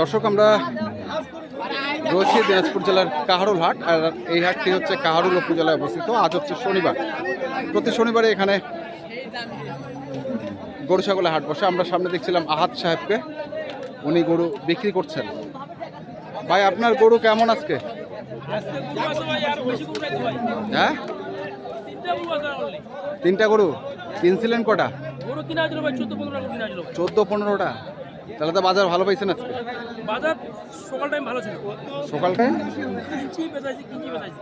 দর্শক, আমরা রয়েছি দিনাজপুর জেলার কাহারুল হাট, আর এই হাটটি হচ্ছে কাহারুল উপজেলায় অবস্থিত। আজ হচ্ছে শনিবার। প্রতি শনিবারে এখানে গরু, ছাগলের হাট বসে। আমরা সামনে দেখছিলাম আহাত সাহেবকে। উনি গরু বিক্রি করছেন। ভাই, আপনার গরু কেমন আজকে? হ্যাঁ? তিনটা গরু? কিনছিলেন কটা? গরু কিনা ছিল ভাই চোদ্দ কিনা পনেরোটা? তাহলে তো বাজার ভালো পাইছেন আজকে। বাজার সকাল টাইম ভালো ছিল। সকালটায় কিঞ্চি বেচাইছি কিঞ্চি বেচাইছি।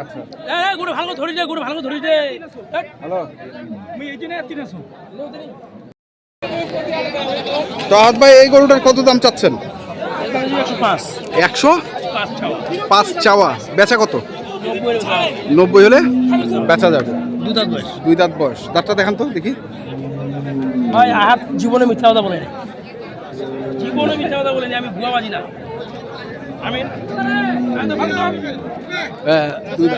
আচ্ছা। এ এ, গরু ভালো করে ধরি দে গরু ভালো করে ধরি দে ধ্যাৎ, হ্যালো। আমি এই জন্য তিন আসো তো আহাত ভাই এই গরুটার কত দাম চাচ্ছেন? একশো পাঁচ। একশো? পাঁচ চাওয়া। বেচা কত? নব্বই হলে বেচা যাবে। দু দাঁত বয়স। দুই দাঁত বয়স। দাঁতটা দেখান তো দেখি। ভাই আহাত জীবনে মিথ্যা কথা বলেনি। জীবনে মিথ্যা কথা বলেনি আমি ভুয়া বাজি না। আমি। হ্যাঁ, দুই।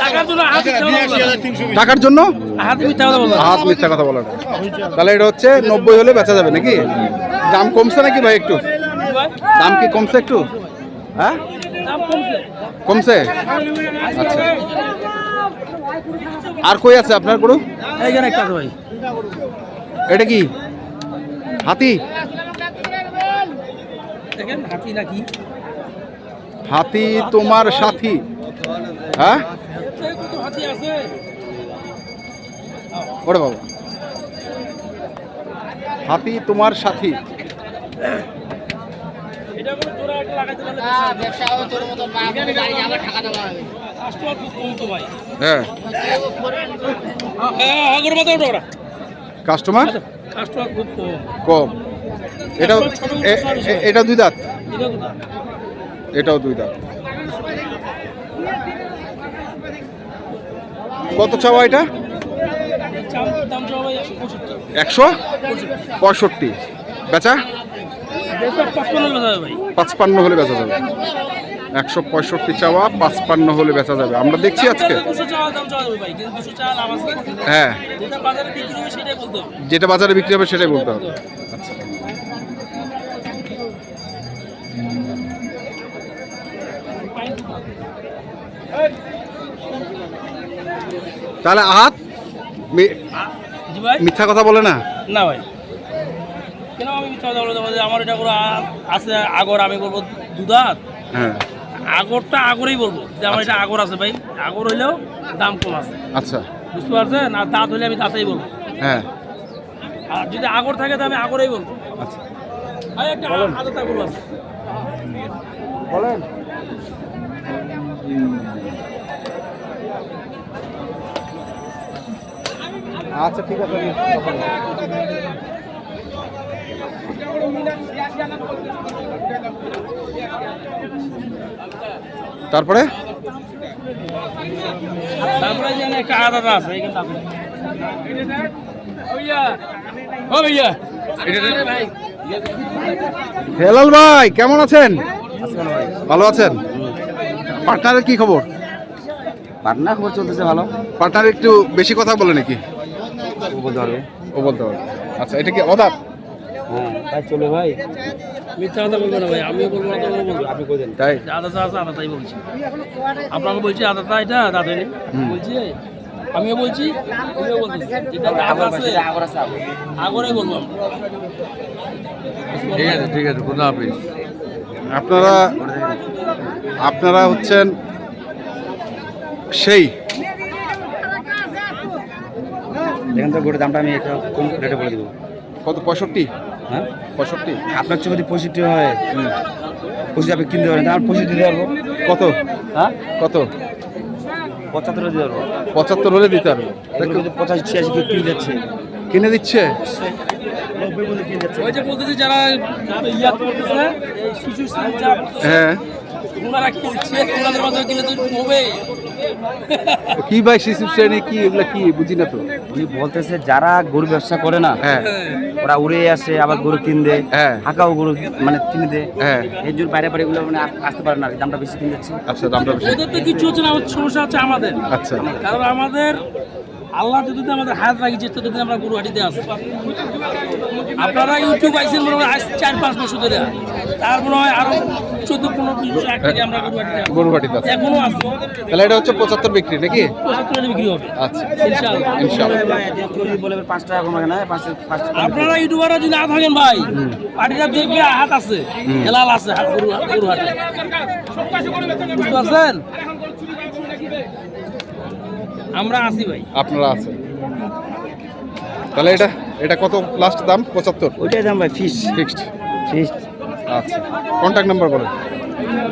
টাকার জন্য আহাত মিথ্যা কথা বলে টাকার জন্য? আহাত মিথ্যা কথা বলে হাত মিথ্যা কথা বলা তাহলে এটা হচ্ছে নব্বই হলে বেচা যাবে নাকি? দাম কমছে নাকি ভাই একটু? দাম কি কমছে একটু? হ্যাঁ? কমছে? আচ্ছা। আর কই আছে আপনার গরু? এইখানে একটা ভাই। এটা কি? হাতি? দেখেন হাতি নাকি? হাতি তোমার সাথী। হ্যাঁ? ওরে বাবা। হাতি তোমার সাথী। হ্যাঁ হ্যাঁ। আগর মতো ওটা ওরা কাস্টমার কাস্টমার কম। কম। এটা দুই দাঁত। এটাও দুই দাঁত। কত চাওয়া এটা? একশো পঁয়ষট্টি। বেচা? পাঁচপান্ন ভাই। পাঁচপান্ন হলে বেচা যাবে। একশো পঁয়ষট্টি চাওয়া পাঁচপান্ন হলে বেচা যাবে। আমরা দেখছি আজকে। হ্যাঁ। যেটা বাজারে বিক্রি হবে সেটাই বলতে হবে। আচ্ছা তাহলে আহাত মি- মিথ্যা কথা বলে না? না ভাই। কেন আমি মিথ্যা কথা বলতে পারি আমার এটা করে আছে আগর আমি বলব দুধাত? হ্যাঁ। আগরটা আগরেই বলব। যে আমার এটা আগর আছে ভাই। আগর হইলেও দাম কম আছে। আচ্ছা। বুঝতে পারছেন? আর দাঁত হইলে আমি দাঁতেই বলব। হ্যাঁ। আর যদি আগর থাকে তো আমি আগরেই বলব। আচ্ছা। ভাই একটা আদতা গরু আছে। বলেন। আচ্ছা ঠিক আছে। তারপরে? আছে ও ভাইয়া। হেলাল ভাই কেমন আছেন? ভালো আছেন? পার্টনারের কি খবর? পাটনা খবর চলতেছে ভালো। পার্টনার একটু বেশি কথা বলে নাকি? বলতে পারবে। ও বলতে পারবে। আচ্ছা এটা কি অদাপ হ্যাঁ। তাই চলে ভাই। মিথ্যা কথা বলব না ভাই আমিও বলব না তো বলব। আপনি কই দেন তাই? যে আদাতা আছে আদাতাই বলছি। আপনাকে বলছি আদাতা এটা দাঁত হয়নি বলছি আমিও বলছি তুমিও আছে। আগর বলব। ঠিক আছে ঠিক আছে খুদা হাফিজ। আপনারা আপনারা হচ্ছেন সেই। দেখেন তো গোটের দামটা আমি একটা কম রেটে বলে দিব। কত? পঁয়ষট্টি? হ্যাঁ? পঁয়ষট্টি। আপনার চোখে যদি পঁয়ষট্টি হয় পঁচিশ আপনি কিনতে পারেন আমার পঁচিশ দিতে পারব। কত? হ্যাঁ? কত? পঁচাত্তর দিতে পারব পঁচাত্তর হলে দিতে পারবে। পঁচাশি ছিয়াশি কেউ কিনে যাচ্ছে। কিনে দিচ্ছে? হ্যাঁ। কি ভাই শিশু শ্রেণি কি এগুলা কি? বুঝি না তো। উনি বলতেছে যারা গরু ব্যবসা করে না হ্যাঁ। ওরা উড়ে আসে আবার গরু কিনবে হ্যাঁ। হাঁকাও গরু মানে কিনে দেয়। হ্যাঁ। এই জন্য বাইরে বাইরে এগুলো মানে আসতে পারে না আর দামটা বেশি কিনে যাচ্ছে আচ্ছা দামটা বেশি। ওদের তো কিছু হচ্ছে না সমস্যা হচ্ছে আমাদের। আচ্ছা। কারণ আমাদের আল্লাহ যদি আমাদের হাত রাখিছে ততদিন আমরা গরু হাটিতে আসি আপনারা ইউটিউব আইসেন মনে হয় আজ চার পাঁচ বছর ধরে। তার মনে হয় আরও চোদ্দ পনেরো থেকে আমরা গরু হাটিতে আসি। এখনও আছে। তাহলে এটা হচ্ছে পঁচাত্তর বিক্রি নাকি? পঁচাত্তর বিক্রি হবে। আচ্ছা। আপনারা ইউটিউবাররা যদি না থাকেন ভাই পার্টিটা দেখবে হাত আছে। হেলাল আছে হাত গরু গরু হাটে বুঝতে পারছেন? আমরা আছি ভাই। আপনারা আছেন। তাহলে এটা এটা কত লাস্ট দাম? পঁচাত্তর? ওইটাই দাম ভাই ফিক্স ফিক্সড ফিক্স আচ্ছা। কন্ট্যাক্ট নাম্বার বলেন।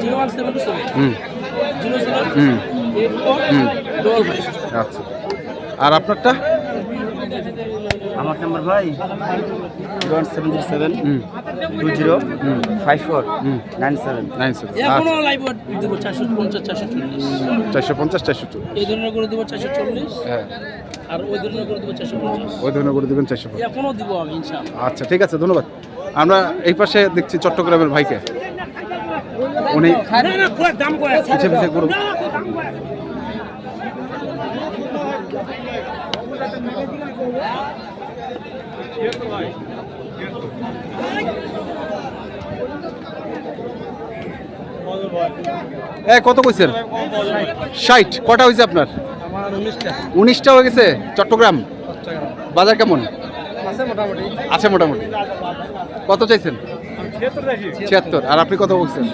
জিরো ওয়ান সেভেন হুম। জিরো সেভেন হুম হুম। আচ্ছা। আর আপনারটা? আমার নাম্বার ভাই? ওয়ান সেভেন জিরো সেভেন হুম। টু জিরো ফাইভ ফোর হুম। Nine seven. Nine seven live দেবো চারশো পঞ্চাশ চারশো চল্লিশ। চারশো পঞ্চাশ চারশো টু এই ধরনের করে দেবো চারশো চল্লিশ। হ্যাঁ। আর ওই ধরনের করে দেবো চারশো পঞ্চাশ। ওই ধরনের করে দেবেন চারশো এখনও দিব আমি ইনশাআল্লাহ। আচ্ছা ঠিক আছে ধন্যবাদ। আমরা এই পাশে দেখছি চট্টগ্রামের ভাইকে। উনি না না দাম কয়েক পিছে পিছে করুন। কত কইছেন? ষাট। কটা হয়েছে আপনার? উনিশটা হয়ে গেছে? চট্টগ্রাম। বাজার কেমন? আছে মোটামুটি। কত চাইছেন? ছিয়াত্তর। আর আপনি কত বলছেন?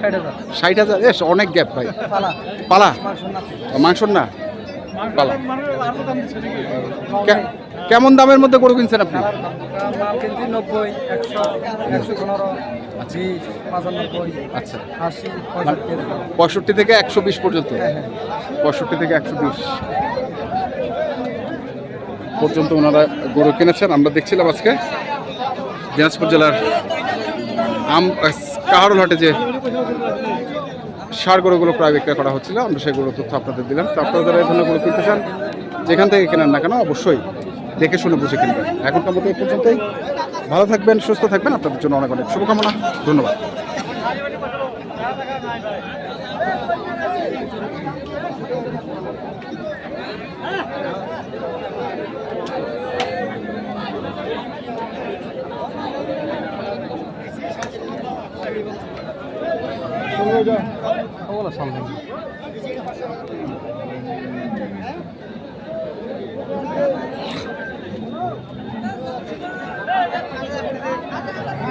ষাট হাজার। এস, অনেক গ্যাপ ভাই। পালা? মাংসর না? পালা। কেমন দামের মধ্যে গরু কিনছেন আপনি? আচ্ছা। পঁয়ষট্টি থেকে একশো বিশ পর্যন্ত? পঁয়ষট্টি থেকে একশো বিশ পর্যন্ত ওনারা গরু কিনেছেন। আমরা দেখছিলাম আজকে দিনাজপুর জেলার আম কাহারুল হাটে যে সার গরুগুলো প্রায় বিক্রয় করা হচ্ছিল আমরা সেগুলো তথ্য আপনাদের দিলাম। তো আপনারা যারা এখানে গরু কিনতে চান যেখান থেকে কেনেন না কেন অবশ্যই দেখে শুনে বুঝে কিনবেন। এখনকার মতো এই পর্যন্তই। ভালো থাকবেন সুস্থ থাকবেন। আপনাদের জন্য অনেক অনেক শুভকামনা। ধন্যবাদ। Hola,